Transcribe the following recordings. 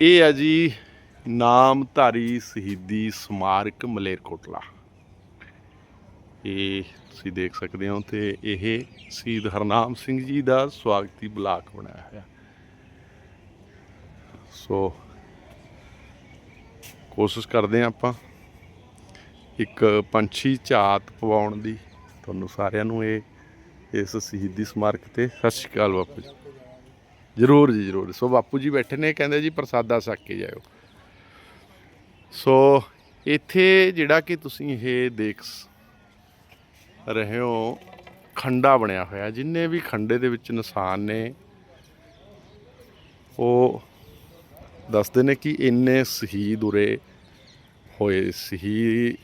ਇਹ ਹੈ ਜੀ ਨਾਮਧਾਰੀ ਸ਼ਹੀਦੀ ਸਮਾਰਕ ਮਲੇਰਕੋਟਲਾ। ਇਹ ਤੁਸੀਂ ਦੇਖ ਸਕਦੇ ਹੋ ਤੇ ਇਹ ਸ਼ਹੀਦ ਹਰਨਾਮ ਸਿੰਘ ਜੀ ਦਾ ਸਵਾਗਤੀ ਬਲਾਕ ਬਣਾਇਆ ਹੋਇਆ। ਸੋ ਕੋਸ਼ਿਸ਼ ਕਰਦੇ ਹਾਂ ਆਪਾਂ ਇੱਕ ਪੰਛੀ ਝਾਤ ਪਵਾਉਣ ਦੀ। ਤੁਹਾਨੂੰ ਸਾਰਿਆਂ ਨੂੰ ਇਹ ਇਸ ਸ਼ਹੀਦੀ ਸਮਾਰਕ ਤੇ ਸਤਿ ਸ਼੍ਰੀ ਅਕਾਲ ਬਾਪੂ ਜੀ ਜਰੂਰ ਜੀ, ਜਰੂਰ। ਸੋ ਬਾਪੂ ਜੀ ਬੈਠੇ ਨੇ, ਕਹਿੰਦੇ ਜੀ ਪ੍ਰਸਾਦਾ ਛਕ ਕੇ ਜਾਇਓ। ਸੋ ਇੱਥੇ ਜਿਹੜਾ ਕਿ ਤੁਸੀਂ ਇਹ ਦੇਖ ਰਹੇ ਹੋ, ਖੰਡਾ ਬਣਿਆ ਹੋਇਆ। ਜਿੰਨੇ ਵੀ ਖੰਡੇ ਦੇ ਵਿੱਚ ਨਿਸ਼ਾਨ ਨੇ, ਉਹ ਦੱਸਦੇ ਨੇ ਕਿ ਇੰਨੇ ਸ਼ਹੀਦ ਉਰੇ ਹੋਏ ਸੀ।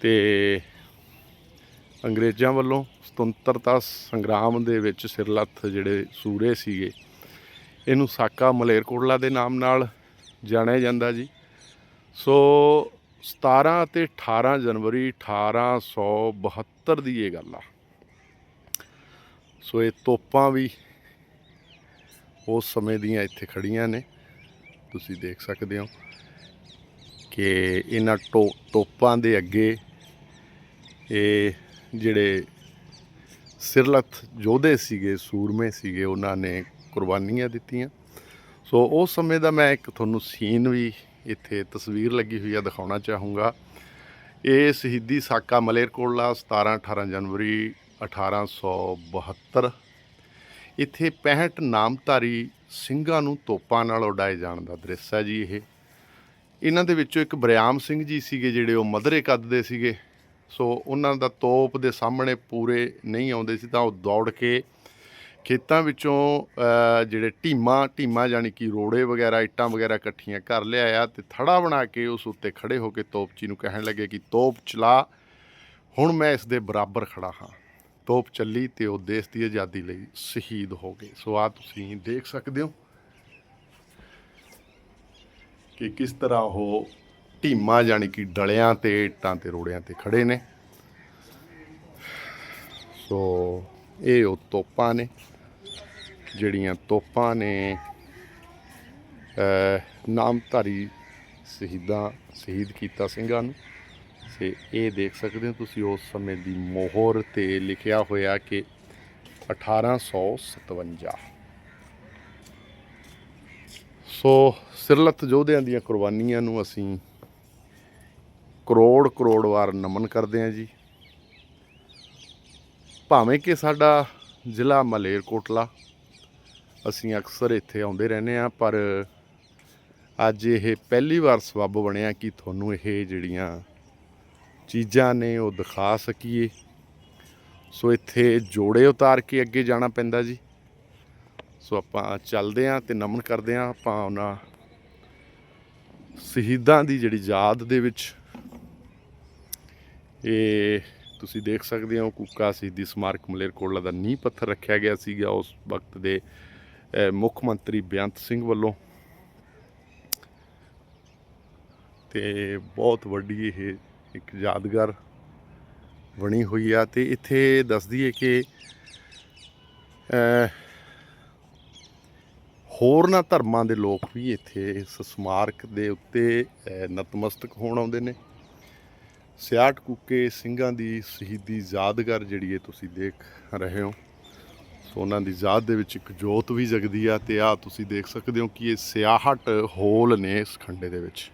ਤੇ ਅੰਗਰੇਜ਼ਾਂ ਵੱਲੋਂ ਸੁਤੰਤਰਤਾ ਸੰਗਰਾਮ ਦੇ ਵਿੱਚ ਸਿਰਲੱਥ ਜਿਹੜੇ ਸੂਰੇ ਸੀਗੇ ਇਹਨੂੰ ਸਾਕਾ ਮਲੇਰਕੋਟਲਾ ਦੇ ਨਾਮ ਨਾਲ ਜਾਣਿਆ ਜਾਂਦਾ ਜੀ। ਸੋ 17 ਅਤੇ 18 ਜਨਵਰੀ 1872 ਦੀ ਇਹ ਗੱਲ ਆ। ਸੋ ਇਹ ਤੋਪਾਂ ਵੀ ਉਸ ਸਮੇਂ ਦੀਆਂ ਇੱਥੇ ਖੜੀਆਂ ਨੇ। ਤੁਸੀਂ ਦੇਖ ਸਕਦੇ ਹੋ ਕਿ ਇਹਨਾਂ ਟੋ ਤੋਪਾਂ ਦੇ ਅੱਗੇ ਇਹ ਜਿਹੜੇ ਸਿਰਲੱਥ ਯੋਧੇ ਸੀਗੇ, ਸੂਰਮੇ ਸੀਗੇ, ਉਹਨਾਂ ਨੇ ਕੁਰਬਾਨੀਆਂ ਦਿੱਤੀਆਂ। ਸੋ ਉਸ ਸਮੇਂ ਦਾ ਮੈਂ ਇੱਕ ਤੁਹਾਨੂੰ ਸੀਨ ਵੀ ਇੱਥੇ ਤਸਵੀਰ ਲੱਗੀ ਹੋਈ ਆ, ਦਿਖਾਉਣਾ ਚਾਹੂੰਗਾ। ਇਹ ਸ਼ਹੀਦੀ ਸਾਕਾ ਮਲੇਰਕੋਟਲਾ 17 18 ਜਨਵਰੀ 1872 ਇੱਥੇ 65 ਨਾਮਧਾਰੀ ਸਿੰਘਾਂ ਨੂੰ ਤੋਪਾਂ ਨਾਲ ਉਡਾਏ ਜਾਣ ਦਾ ਦ੍ਰਿਸ਼ ਹੈ ਜੀ ਇਹ। ਇਹਨਾਂ ਦੇ ਵਿੱਚੋਂ ਇੱਕ ਬਰਿਆਮ ਸਿੰਘ ਜੀ ਸੀਗੇ ਜਿਹੜੇ ਉਹ ਮਧਰੇ ਕੱਦ ਦੇ ਸੀਗੇ। ਸੋ ਉਹਨਾਂ ਦਾ ਤੋਪ ਦੇ ਸਾਹਮਣੇ ਪੂਰੇ ਨਹੀਂ ਆਉਂਦੇ ਸੀ ਤਾਂ ਉਹ ਦੌੜ ਕੇ ਖੇਤਾਂ ਵਿੱਚੋਂ ਜਿਹੜੇ ਢੀਮਾ ਢੀਮਾ ਜਾਨੀ ਕਿ ਰੋੜੇ ਵਗੈਰਾ, ਇੱਟਾਂ ਵਗੈਰਾ ਇਕੱਠੀਆਂ ਕਰ ਲਿਆਇਆ ਤੇ ਥੜਾ ਬਣਾ ਕੇ ਉਸ ਉੱਤੇ ਖੜੇ ਹੋ ਕੇ ਤੋਪਚੀ ਨੂੰ ਕਹਿਣ ਲੱਗੇ ਕਿ ਤੋਪ ਚਲਾ, ਹੁਣ ਮੈਂ ਇਸ ਦੇ ਬਰਾਬਰ ਖੜਾ ਹਾਂ। ਤੋਪ ਚੱਲੀ ਤੇ ਉਹ ਦੇਸ਼ ਦੀ ਆਜ਼ਾਦੀ ਲਈ ਸ਼ਹੀਦ ਹੋ ਗਏ। ਸੋ ਆ ਤੁਸੀਂ ਦੇਖ ਸਕਦੇ ਹੋ ਕਿ ਕਿਸ ਤਰ੍ਹਾਂ ਉਹ ਢੀਮਾ ਜਾਨੀ ਕਿ ਡਲਿਆਂ ਤੇ, ਇੱਟਾਂ ਤੇ, ਰੋੜਿਆਂ ਤੇ ਖੜੇ ਨੇ। ਸੋ ਇਹ ਉਹ ਤੋਪਾਂ ਨੇ। ਜਿਹੜੀਆਂ ਤੋਪਾਂ ਨੇ ਨਾਮਧਾਰੀ ਸ਼ਹੀਦਾਂ, ਸ਼ਹੀਦ ਕੀਤਾ ਸਿੰਘਾਂ ਨੂੰ। ਤੇ ਇਹ ਦੇਖ ਸਕਦੇ ਹੋ ਤੁਸੀਂ, ਉਸ ਸਮੇਂ ਦੀ ਮੋਹਰ ਤੇ ਲਿਖਿਆ ਹੋਇਆ ਕਿ 1857 ਸੋ ਸਿਰਲਤ ਯੋਧਿਆਂ ਦੀਆਂ ਕੁਰਬਾਨੀਆਂ ਨੂੰ ਅਸੀਂ ਕਰੋੜ ਕਰੋੜ ਵਾਰ ਨਮਨ ਕਰਦੇ ਹਾਂ ਜੀ। ਭਾਵੇਂ ਕਿ ਸਾਡਾ ਜ਼ਿਲ੍ਹਾ ਮਲੇਰਕੋਟਲਾ ਅਸੀਂ ਅਕਸਰ ਇੱਥੇ ਆਉਂਦੇ ਰਹਿੰਦੇ ਆ ਪਰ ਅੱਜ ਇਹ ਪਹਿਲੀ ਵਾਰ ਸਬੱਬ ਬਣਿਆ ਕਿ ਤੁਹਾਨੂੰ ਇਹ ਜਿਹੜੀਆਂ ਚੀਜ਼ਾਂ ਨੇ ਉਹ ਦਿਖਾ ਸਕੀਏ। ਸੋ ਇੱਥੇ ਜੋੜੇ ਉਤਾਰ ਕੇ ਅੱਗੇ ਜਾਣਾ ਪੈਂਦਾ ਜੀ। ਸੋ ਆਪਾਂ ਚੱਲਦੇ ਆਂ ਤੇ ਨਮਨ ਕਰਦੇ ਆਂ ਆਪਾਂ ਉਹਨਾਂ ਸ਼ਹੀਦਾਂ ਦੀ ਜਿਹੜੀ ਯਾਦ ਦੇ ਵਿੱਚ। ਇਹ ਤੁਸੀਂ ਦੇਖ ਸਕਦੇ ਹੋ, ਕੁੱਕਾ ਸ਼ਹੀਦੀ ਸਮਾਰਕ ਮਲੇਰਕੋਟਲਾ ਦਾ ਨੀਂਹ ਪੱਥਰ ਰੱਖਿਆ ਗਿਆ ਸੀਗਾ ਉਸ ਵਕਤ ਦੇ ਮੁੱਖ ਮੰਤਰੀ ਬੇਅੰਤ ਸਿੰਘ ਵੱਲੋਂ। ਤੇ ਬਹੁਤ ਵੱਡੀ ਇਹ ਇੱਕ ਯਾਦਗਾਰ ਬਣੀ ਹੋਈ ਆ ਤੇ ਇੱਥੇ ਦੱਸਦੀ ਹੈ ਕਿ ਹੋਰਨਾਂ ਧਰਮਾਂ ਦੇ ਲੋਕ ਵੀ ਇੱਥੇ ਇਸ ਸਮਾਰਕ ਦੇ ਉੱਤੇ ਨਤਮਸਤਕ ਹੋਣ ਆਉਂਦੇ ਨੇ। ਸਿਆਟ ਕੁੱਕੇ ਸਿੰਘਾਂ ਦੀ ਸ਼ਹੀਦੀ ਯਾਦਗਾਰ ਜਿਹੜੀ ਹੈ ਤੁਸੀਂ ਦੇਖ ਰਹੇ ਹੋ। ਸੋ ਉਹਨਾਂ ਦੀ ਯਾਦ ਦੇ ਵਿੱਚ ਇੱਕ ਜੋਤ ਵੀ ਜਗਦੀ ਆ ਤੇ ਆ ਤੁਸੀਂ ਦੇਖ ਸਕਦੇ ਹੋ ਕਿ ਇਹ ਸਿਆਹਟ ਹੋਲ ਨੇ ਇਸ ਖੰਡੇ ਦੇ ਵਿੱਚ।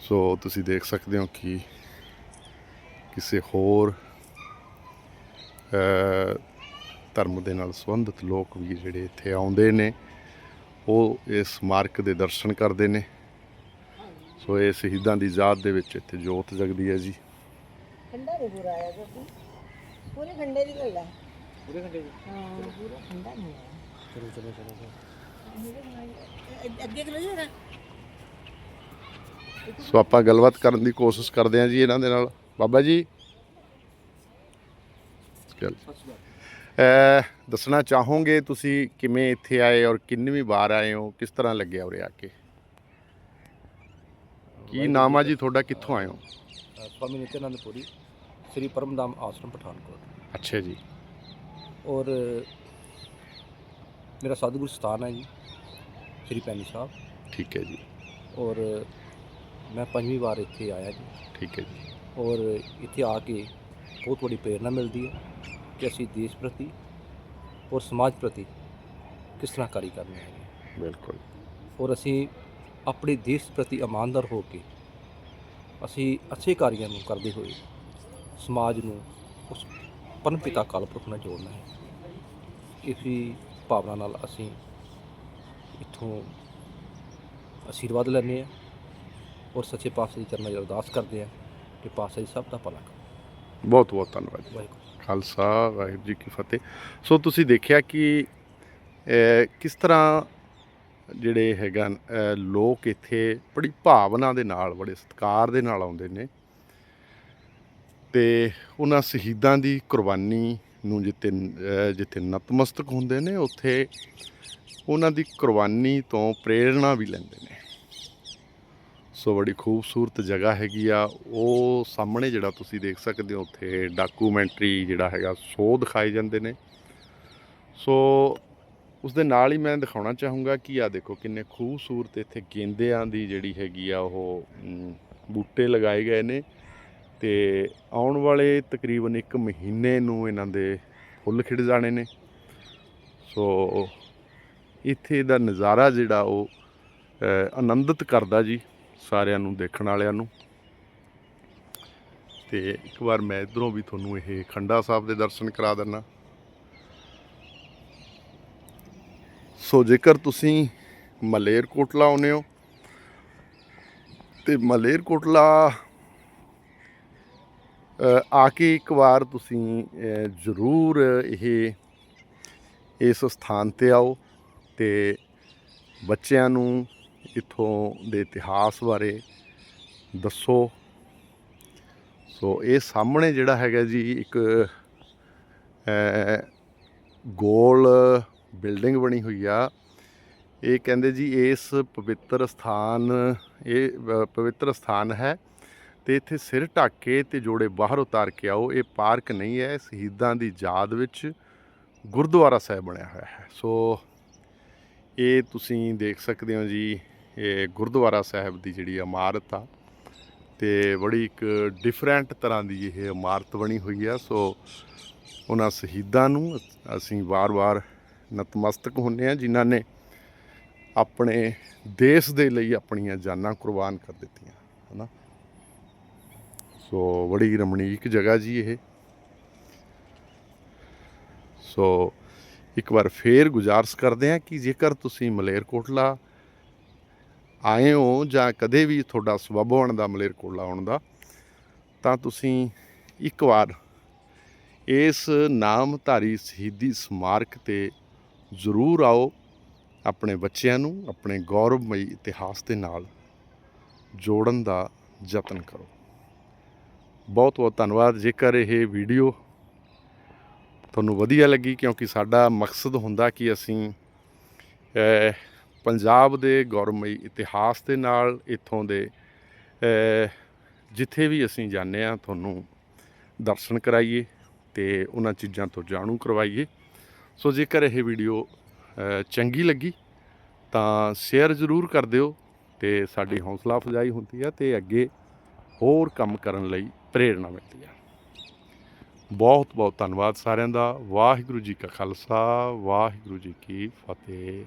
ਸੋ ਤੁਸੀਂ ਦੇਖ ਸਕਦੇ ਹੋ ਕਿ ਕਿਸੇ ਹੋਰ ਧਰਮ ਦੇ ਨਾਲ ਸੰਬੰਧਿਤ ਲੋਕ ਵੀ ਜਿਹੜੇ ਇੱਥੇ ਆਉਂਦੇ ਨੇ, ਉਹ ਇਸ ਮਾਰਕ ਦੇ ਦਰਸ਼ਨ ਕਰਦੇ ਨੇ। ਸੋ ਇਹ ਸ਼ਹੀਦਾਂ ਦੀ ਯਾਦ ਦੇ ਵਿੱਚ ਇੱਥੇ ਜੋਤ ਜਗਦੀ ਹੈ ਜੀ। ਠੰਡਾ ਨਹੀਂ ਪੂਰਾ ਆਇਆ ਪੂਰੇ ਠੰਡੇ ਦੀ ਗੱਲ ਹੈ। ਪੂਰੇ ਘੰਟੇ ਜੀ ਹਾਂ ਪੂਰਾ ਠੰਡਾ ਨਹੀਂ ਆਇਆ ਚਲੋ ਚਲੋ ਚਲੋ ਚਲੋ। ਅੱਗੇ- ਅੱਗੇ ਕਿ ਨਹੀਂ ਸੋ ਆਪਾਂ ਗੱਲਬਾਤ ਕਰਨ ਦੀ ਕੋਸ਼ਿਸ਼ ਕਰਦੇ ਹਾਂ ਜੀ ਇਹਨਾਂ ਦੇ ਨਾਲ। ਬਾਬਾ ਜੀ। ਚੱਲ। ਅਹ, ਦੱਸਣਾ ਚਾਹੋਗੇ ਤੁਸੀਂ ਕਿਵੇਂ ਇੱਥੇ ਆਏ ਔਰ ਕਿੰਨਵੀਂ ਵਾਰ ਆਏ ਹੋ? ਕਿਸ ਤਰ੍ਹਾਂ ਲੱਗਿਆ ਉਰੇ ਆ ਕੇ? ਕੀ ਨਾਮ ਆ ਜੀ ਤੁਹਾਡਾ? ਕਿੱਥੋਂ ਆਏ ਹੋ? ਅ, ਸਵਾਮੀ ਸ੍ਰੀ ਪਰਮਧਾਮ ਆਸ਼ਰਮ ਪਠਾਨਕੋਟ। ਅੱਛਾ ਜੀ। ਔਰ ਮੇਰਾ ਸਤਿਗੁਰੂ ਸਥਾਨ ਹੈ ਜੀ ਸ੍ਰੀ ਪੈਣੀ ਸਾਹਿਬ। ਠੀਕ ਹੈ ਜੀ। ਔਰ ਮੈਂ ਪੰਜਵੀਂ ਵਾਰ ਇੱਥੇ ਆਇਆ ਜੀ। ਠੀਕ ਹੈ ਜੀ। ਔਰ ਇੱਥੇ ਆ ਕੇ ਬਹੁਤ ਵੱਡੀ ਪ੍ਰੇਰਨਾ ਮਿਲਦੀ ਹੈ ਕਿ ਅਸੀਂ ਦੇਸ਼ ਪ੍ਰਤੀ ਔਰ ਸਮਾਜ ਪ੍ਰਤੀ ਕਿਸ ਤਰ੍ਹਾਂ ਕਾਰੀ ਕਰਨੀ ਹੈ। ਬਿਲਕੁਲ। ਔਰ ਅਸੀਂ ਆਪਣੇ ਦੇਸ਼ ਪ੍ਰਤੀ ਇਮਾਨਦਾਰ ਹੋ ਕੇ ਅਸੀਂ ਅੱਛੇ ਕਾਰਿਆਂ ਨੂੰ ਕਰਦੇ ਹੋਏ ਸਮਾਜ ਨੂੰ ਉਸ ਪਰਮ ਪਿਤਾ ਕਾਲ ਪੁਰਖ ਨਾਲ ਜੋੜਨਾ ਹੈ। ਇਸੀ ਭਾਵਨਾ ਨਾਲ ਅਸੀਂ ਇੱਥੋਂ ਆਸ਼ੀਰਵਾਦ ਲੈਂਦੇ ਹਾਂ ਔਰ ਸੱਚੇ ਪਾਤਸ਼ਾਹ ਦੀ ਚਰਨਾਂ 'ਚ ਅਰਦਾਸ ਕਰਦੇ ਹਾਂ ਕਿ ਪਾਤਸ਼ਾਹ ਜੀ ਸਭ ਦਾ ਭਲਾ ਕਰੋ। ਬਹੁਤ ਬਹੁਤ ਧੰਨਵਾਦ ਜੀ। ਵਾਹਿਗੁਰੂ। ਖਾਲਸਾ ਵਾਹਿਗੁਰੂ ਜੀ ਕੀ ਫਤਿਹ। ਸੋ ਤੁਸੀਂ ਦੇਖਿਆ ਕਿ ਅਹ, ਕਿਸ ਤਰ੍ਹਾਂ ਜਿਹੜੇ ਹੈਗਾ ਲੋਕ ਇੱਥੇ ਬੜੀ ਭਾਵਨਾ ਦੇ ਨਾਲ ਬੜੇ ਸਤਿਕਾਰ ਦੇ ਨਾਲ ਆਉਂਦੇ ਨੇ। ਤੇ ਉਹਨਾਂ ਸ਼ਹੀਦਾਂ ਦੀ ਕੁਰਬਾਨੀ ਨੂੰ ਜਿੱਥੇ ਜਿੱਥੇ ਨਤਮਸਤਕ ਹੁੰਦੇ ਨੇ, ਉੱਥੇ ਉਹਨਾਂ ਦੀ ਕੁਰਬਾਨੀ ਤੋਂ ਪ੍ਰੇਰਣਾ ਵੀ ਲੈਂਦੇ ਨੇ। ਸੋ ਬੜੀ ਖੂਬਸੂਰਤ ਜਗ੍ਹਾ ਹੈਗੀ ਆ। ਉਹ ਸਾਹਮਣੇ ਜਿਹੜਾ ਤੁਸੀਂ ਦੇਖ ਸਕਦੇ ਹੋ, ਉੱਥੇ ਡਾਕੂਮੈਂਟਰੀ ਜਿਹੜਾ ਹੈਗਾ, ਸ਼ੋਅ ਦਿਖਾਏ ਜਾਂਦੇ ਨੇ। ਸੋ ਉਸ ਦੇ ਨਾਲ ਹੀ ਮੈਂ ਦਿਖਾਉਣਾ ਚਾਹੂੰਗਾ ਕਿ ਆ ਦੇਖੋ ਕਿੰਨੇ ਖੂਬਸੂਰਤ ਇੱਥੇ ਗੇਂਦਿਆਂ ਦੀ ਜਿਹੜੀ ਹੈਗੀ ਆ ਉਹ ਬੂਟੇ ਲਗਾਏ ਗਏ ਨੇ। ਤੇ ਆਉਣ ਵਾਲੇ ਤਕਰੀਬਨ 1 ਮਹੀਨੇ ਨੂੰ ਇਹਨਾਂ ਦੇ ਫੁੱਲ ਖਿੜ ਜਾਣੇ ਨੇ। ਸੋ ਇੱਥੇ ਦਾ ਨਜ਼ਾਰਾ ਜਿਹੜਾ ਉਹ ਆਨੰਦਿਤ ਕਰਦਾ ਜੀ ਸਾਰਿਆਂ ਨੂੰ, ਦੇਖਣ ਵਾਲਿਆਂ ਨੂੰ। ਤੇ ਇੱਕ ਵਾਰ ਮੈਂ ਇਧਰੋਂ ਵੀ ਤੁਹਾਨੂੰ ਇਹ ਖੰਡਾ ਸਾਹਿਬ ਦੇ ਦਰਸ਼ਨ ਕਰਾ ਦਿੰਨਾ। ਸੋ ਜੇਕਰ ਤੁਸੀਂ ਮਲੇਰਕੋਟਲਾ ਆਉਂਦੇ ਹੋ, ਤੇ ਮਲੇਰਕੋਟਲਾ ਆ ਕੇ ਇੱਕ ਵਾਰ ਤੁਸੀਂ ਜ਼ਰੂਰ ਇਹ, ਇਸ ਸਥਾਨ ਤੇ ਆਓ ਤੇ ਬੱਚਿਆਂ ਨੂੰ ਇੱਥੋਂ ਦੇ ਇਤਿਹਾਸ ਬਾਰੇ ਦੱਸੋ। ਸੋ ਇਹ ਸਾਹਮਣੇ ਜਿਹੜਾ ਹੈਗਾ ਜੀ, ਇੱਕ ਗੋਲ ਬਿਲਡਿੰਗ ਬਣੀ ਹੋਈ ਆ। ਇਹ ਕਹਿੰਦੇ ਜੀ, ਇਸ ਪਵਿੱਤਰ ਸਥਾਨ, ਇਹ ਪਵਿੱਤਰ ਸਥਾਨ ਹੈ। ਤੇ ਇੱਥੇ ਸਿਰ ਢੱਕ ਕੇ ਤੇ ਜੋੜੇ ਬਾਹਰ ਉਤਾਰ ਕੇ ਆਓ, ਇਹ ਪਾਰਕ ਨਹੀਂ ਹੈ, ਸ਼ਹੀਦਾਂ ਦੀ ਯਾਦ ਵਿੱਚ ਗੁਰਦੁਆਰਾ ਸਾਹਿਬ ਬਣਿਆ ਹੋਇਆ ਹੈ। ਸੋ ਇਹ ਤੁਸੀਂ ਦੇਖ ਸਕਦੇ ਹੋ ਜੀ, ਇਹ ਗੁਰਦੁਆਰਾ ਸਾਹਿਬ ਦੀ ਜਿਹੜੀ ਇਮਾਰਤ ਆ ਤੇ ਬੜੀ ਇੱਕ ਡਿਫਰੈਂਟ ਤਰ੍ਹਾਂ ਦੀ ਇਹ ਇਮਾਰਤ ਬਣੀ ਹੋਈ ਆ। ਸੋ ਉਹਨਾਂ ਸ਼ਹੀਦਾਂ ਨੂੰ ਅਸੀਂ ਵਾਰ-ਵਾਰ ਨਤਮਸਤਕ ਹੁੰਨੇ ਆ ਜਿਨ੍ਹਾਂ ਨੇ ਆਪਣੇ ਦੇਸ਼ ਦੇ ਲਈ ਆਪਣੀਆਂ ਜਾਨਾਂ ਕੁਰਬਾਨ ਕਰ ਦਿੱਤੀਆਂ, ਹਨਾ? ਸੋ ਬੜੀ ਰਮਣੀਕ ਜਗ੍ਹਾ ਜੀ ਇਹ। ਸੋ ਇੱਕ ਵਾਰ ਫੇਰ ਗੁਜ਼ਾਰਸ਼ ਕਰਦੇ ਹਾਂ ਕਿ ਜੇਕਰ ਤੁਸੀਂ ਮਲੇਰਕੋਟਲਾ ਆਏ ਹੋ ਜਾਂ ਕਦੇ ਵੀ ਤੁਹਾਡਾ ਸਬੱਬ ਬਣਦਾ ਮਲੇਰਕੋਟਲਾ ਆਉਣ ਦਾ, ਤਾਂ ਤੁਸੀਂ ਇੱਕ ਵਾਰ ਇਸ ਨਾਮਧਾਰੀ ਸ਼ਹੀਦੀ ਸਮਾਰਕ ਤੇ ਜ਼ਰੂਰ ਆਓ ਆਪਣੇ ਬੱਚਿਆਂ ਨੂੰ, ਆਪਣੇ ਗੌਰਵਮਈ ਇਤਿਹਾਸ ਦੇ ਨਾਲ ਜੋੜਨ ਦਾ ਯਤਨ ਕਰੋ। ਬਹੁਤ ਬਹੁਤ ਧੰਨਵਾਦ। ਜੇਕਰ ਇਹ ਵੀਡੀਓ ਤੁਹਾਨੂੰ ਵਧੀਆ ਲੱਗੀ, ਕਿਉਂਕਿ ਸਾਡਾ ਮਕਸਦ ਹੁੰਦਾ ਕਿ ਅਸੀਂ ਪੰਜਾਬ ਦੇ ਗੌਰਵਮਈ ਇਤਿਹਾਸ ਦੇ ਨਾਲ ਇੱਥੋਂ ਦੇ ਜਿੱਥੇ ਵੀ ਅਸੀਂ ਜਾਂਦੇ ਆ ਤੁਹਾਨੂੰ ਦਰਸ਼ਨ ਕਰਾਈਏ ਤੇ ਉਹਨਾਂ ਚੀਜ਼ਾਂ ਤੋਂ ਜਾਣੂ ਕਰਵਾਈਏ। ਸੋ ਜੇਕਰ ਇਹ ਵੀਡੀਓ ਚੰਗੀ ਲੱਗੀ, ਤਾਂ ਸ਼ੇਅਰ ਜ਼ਰੂਰ ਕਰ ਦਿਓ ਤੇ ਸਾਡੀ ਹੌਸਲਾ ਅਫਜ਼ਾਈ ਹੁੰਦੀ ਹੈ ਤੇ ਅੱਗੇ ਹੋਰ ਕੰਮ ਕਰਨ ਲਈ ਪ੍ਰੇਰਣਾ ਮਿਲਦੀ ਹੈ ਬਹੁਤ ਬਹੁਤ ਧੰਨਵਾਦ ਸਾਰਿਆਂ ਦਾ। ਵਾਹਿਗੁਰੂ ਜੀ ਕਾ ਖਾਲਸਾ, ਵਾਹਿਗੁਰੂ ਜੀ ਕੀ ਫਤਿਹ।